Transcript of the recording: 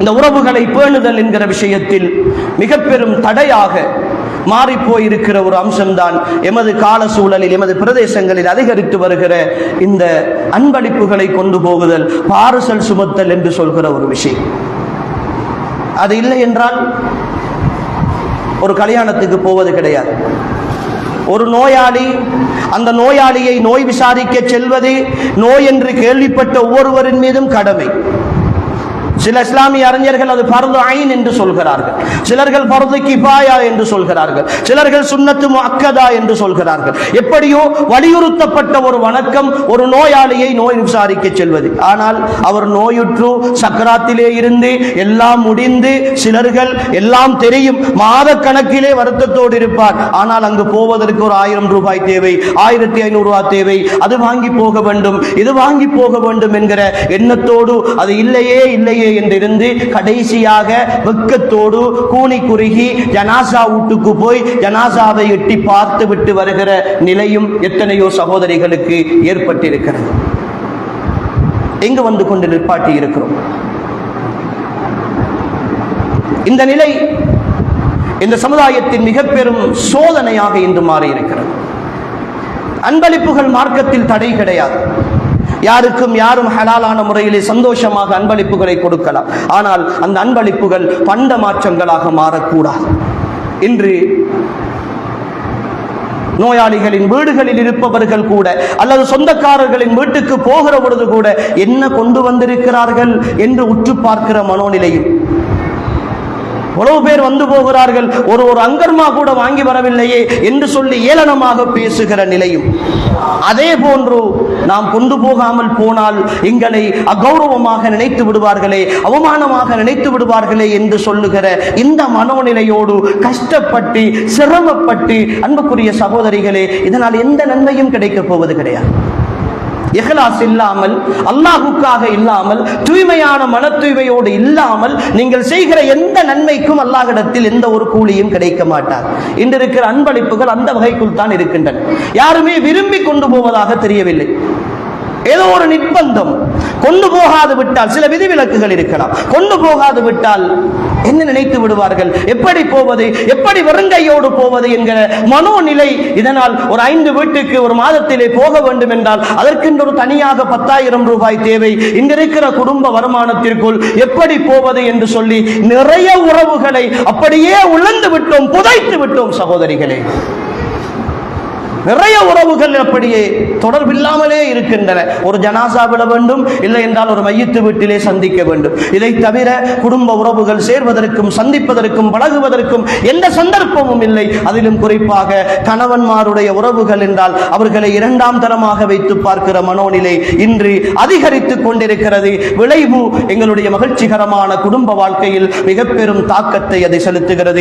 இந்த உறவுகளை பேணுதல் என்கிற விஷயத்தில் மிக பெரும் தடையாக மாறி போயிருக்கிற ஒரு அம்சம்தான் எமது கால சூழலில் எமது பிரதேசங்களில் அதிகரித்து வருகிற இந்த அன்பளிப்புகளை கொண்டு போகுதல் பாரசல் சுமத்தல் என்று சொல்கிற ஒரு விஷயம். அது இல்லை என்றால் ஒரு கல்யாணத்துக்கு போவது கிடையாது. ஒரு நோயாளி அந்த நோயாளியை நோய் விசாரிக்க செல்வது நோய் என்று கேள்விப்பட்ட ஒவ்வொருவரின் மீதும் கடமை. சில இஸ்லாமிய அறிஞர்கள் அது பருது ஐன் என்று சொல்கிறார்கள். சிலர்கள் பருது கிபாயா என்று சொல்கிறார்கள். சிலர்கள் சுண்ணத்து அக்கதா என்று சொல்கிறார்கள். எப்படியோ வலியுறுத்தப்பட்ட ஒரு வணக்கம் ஒரு நோயாளியை நோய் விசாரிக்க செல்வது. ஆனால் அவர் நோயுற்று சக்கராத்திலே இருந்து எல்லாம் முடிந்து சிலர்கள் எல்லாம் தெரியும். மாத கணக்கிலே வருத்தத்தோடு இருப்பார். ஆனால் அங்கு போவதற்கு ஒரு ஆயிரம் ரூபாய் தேவை ஆயிரத்தி ஐநூறு ரூபாய் தேவை. அது வாங்கி போக வேண்டும் இது வாங்கி போக வேண்டும் என்கிற எண்ணத்தோடு அது இல்லையே இல்லையே என்றிருந்து கடைசியாக வெக்கத்தோடு கூனி குறுகி ஜனாசா வீட்டுக்கு போய் ஜனாசாவை எட்டி பார்த்து விட்டு வருகிற நிலையும் எத்தனையோ சகோதரிகளுக்கு ஏற்பட்டிருக்கிறது. எங்கு வந்து கொண்டு நிற்பாட்டி இருக்கிறோம். இந்த நிலை இந்த சமுதாயத்தின் மிக பெரும் சோதனையாக இன்று மாறி இருக்கிறது அன்பளிப்புகள் மார்க்கத்தில் தடை கிடையாது. யாருக்கும் யாரும் ஹலாலான முறையிலே சந்தோஷமாக அன்பளிப்புகளை கொடுக்கலாம். ஆனால் அந்த அன்பளிப்புகள் பண்ட மாற்றங்களாக மாறக்கூடாது. இன்று நோயாளிகளின் வீடுகளில் இருப்பவர்கள் கூட அல்லது சொந்தக்காரர்களின் வீட்டுக்கு போகிற பொழுது கூட என்ன கொண்டு வந்திருக்கிறார்கள் என்று உற்று பார்க்கிற மனோநிலையும் எவ்வளவு பேர் வந்து போகிறார்கள்? ஒரு ஒரு அங்கர்மா கூட வாங்கி வரவில்லையே என்று சொல்லி ஏளனமாக பேசுகிற நிலையும். அதே போன்று நாம் கொண்டு போகாமல் போனால் எங்களை அகௌரவமாக நினைத்து விடுவார்களே அவமானமாக நினைத்து விடுவார்களே என்று சொல்லுகிற இந்த மனோநிலையோடு கஷ்டப்பட்டு சிரமப்பட்டு அன்புக்குரிய சகோதரிகளே இதனால் எந்த நன்மையும் கிடைக்கப் போவது கிடையாது. இஹ்லாஸ் இல்லாமல் அல்லாஹுக்காக இல்லாமல் தூய்மையான மன தூய்மையோடு இல்லாமல் நீங்கள் செய்கிற எந்த நன்மைக்கும் அல்லாஹிடத்தில் எந்த ஒரு கூலியும் கிடைக்க மாட்டார். இன்று இருக்கிற அன்பளிப்புகள் அந்த வகைக்குள் தான் இருக்கின்றன. யாருமே விரும்பி கொண்டு போவதாக தெரியவில்லை. ஏதோ ஒரு நிர்பந்தம். கொண்டு போகாது விட்டால் சில விதிவிலக்குகள் இருக்கலாம். கொண்டு போகாது விட்டால் என்ன நினைத்து விடுவார்கள்? எப்படி போவது? எப்படி வெறுங்கையோடு போவது என்கிற மனோநிலை இதனால் ஒரு ஐந்து வீட்டுக்கு ஒரு மாதத்திலே போக வேண்டும் என்றால் அதற்கென்று ஒரு தனியாக பத்தாயிரம் ரூபாய் தேவை. இங்கிருக்கிற குடும்ப வருமானத்திற்குள் எப்படி போவது என்று சொல்லி நிறைய உறவுகளை அப்படியே உழந்து விட்டோம் புதைத்து விட்டோம் சகோதரிகளே. நிறைய உறவுகள் அப்படியே தொடர்பில்லாமலே இருக்கின்றன. ஒரு ஜனாசா விட வேண்டும் இல்லை என்றால் ஒரு மையத்து வீட்டிலே சந்திக்க வேண்டும். இதை தவிர குடும்ப உறவுகள் சேர்வதற்கும் சந்திப்பதற்கும் பழகுவதற்கும் எந்த சந்தர்ப்பமும் இல்லை. அதிலும் குறிப்பாக கணவன்மாருடைய உறவுகள் என்றால் அவர்களை இரண்டாம் தரமாக வைத்து பார்க்கிற மனோநிலை இன்று அதிகரித்து கொண்டிருக்கிறது. விளைவு எங்களுடைய மகிழ்ச்சிகரமான குடும்ப வாழ்க்கையில் மிக பெரும் தாக்கத்தை அதை செலுத்துகிறது.